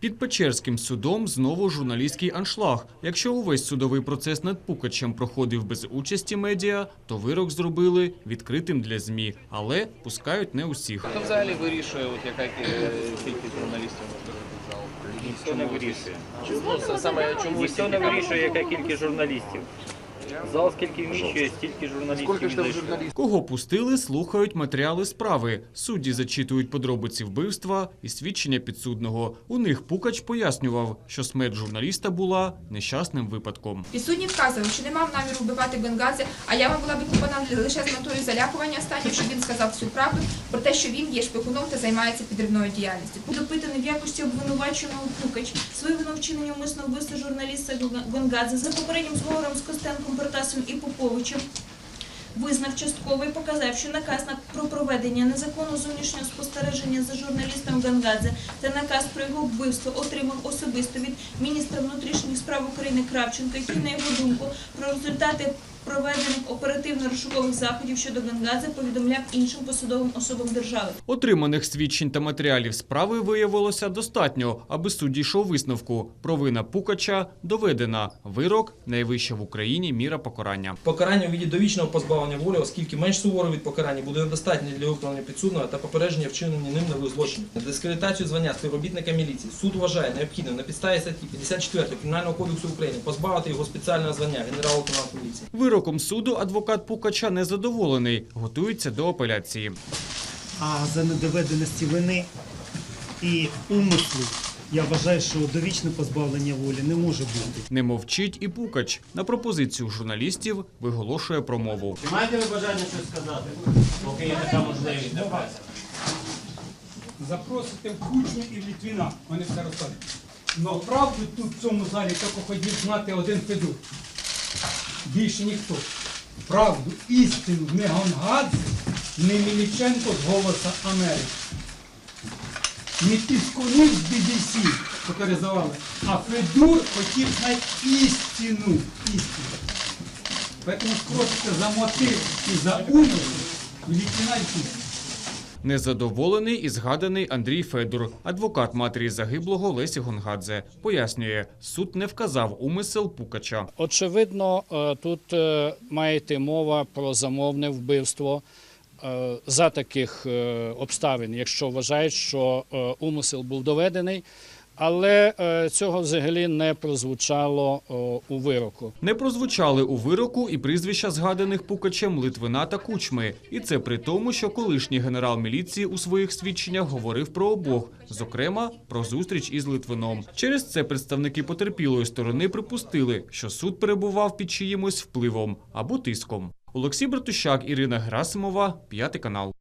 Під Печерським судом знову журналістський аншлаг. Якщо увесь судовий процес над Пукачем проходив без участі медіа, то вирок зробили відкритим для ЗМІ, але пускають не усіх. Хто взагалі вирішує, от яка кі- кількість журналістів може бути в зал? Ніхто не вирішує. Це саме чому Ніхто не вирішує, яка кількість журналістів. Зал скільки вміщує, стільки журналістів Скільки і ж там зайшло. Кого пустили, слухають матеріали справи. Судді зачитують подробиці вбивства і свідчення підсудного. У них Пукач пояснював, що смерть журналіста була нещасним випадком. Підсудній вказував, що не мав наміру вбивати Бенгадзе, а яма була викопана лише з метою залякування останнього, щоб він сказав всю правду про те, що він є шпигуном та займається підривною діяльністю. допитаний в якості обвинуваченого Пукач своє вину вчинення умисного вбивства журналіста Гонгадзе за попереднім зговором з Костенком, Протасом і Поповичем. Визнав частково і показав, що наказ на про проведення незаконного зовнішнього спостереження за журналістом Гангадзе та наказ про його вбивство отримав особисто від міністра внутрішніх справ України Кравченка, який, на його думку, про результати проведених оперативно-розшукових заходів щодо Гангадзе повідомляв іншим посадовим особам держави. Отриманих свідчень та матеріалів справи виявилося достатньо, аби суд дійшов висновку. Провина Пукача доведена. Вирок найвища в Україні міра покарання. Покарання у віді довічного позбавлення волі, оскільки менш суворе від покарання буде недостатньо для виправлення підсудного та попередження вчинення ним нових злочинів. Дискредитацію звання співробітника міліції суд вважає необхідним на підставі статті 54 Кримінального кодексу України позбавити його спеціального звання генерал-лейтенант поліції. Вироком суду адвокат Пукача незадоволений, готується до апеляції. А за недоведеності вини і умислу я вважаю, що довічне позбавлення волі не може бути. Не мовчить і Пукач. На пропозицію журналістів виголошує промову. Чи маєте ви бажання щось сказати, поки є така можливість? запросите в Кучню і в Літвіна, вони все розкажуть. Но правду тут в цьому залі тільки хотів знати один Федур. Більше ніхто. Правду, істину не Гонгадзе, не Міліченко з «Голоса Америки. Не Піскуни з BBC, популяризували, а Федур хотів знати істину. Істину. Поэтому спросите за мотив і за умисел і Кучню. Незадоволений і згаданий Андрій Федор, адвокат матері загиблого Лесі Гонгадзе, пояснює, суд не вказав умисел Пукача. Очевидно, е, тут е, має йти мова про замовне вбивство е, за таких обставин, якщо вважають, що умисел був доведений, але е, цього взагалі не прозвучало у вироку. Не прозвучали у вироку і прізвища згаданих Пукачем Литвина та Кучми. І це при тому, що колишній генерал міліції у своїх свідченнях говорив про обох, зокрема про зустріч із Литвином. Через це представники потерпілої сторони припустили, що суд перебував під чиїмось впливом або тиском. Олексій Братущак, Ірина Герасимова, п'ятий канал.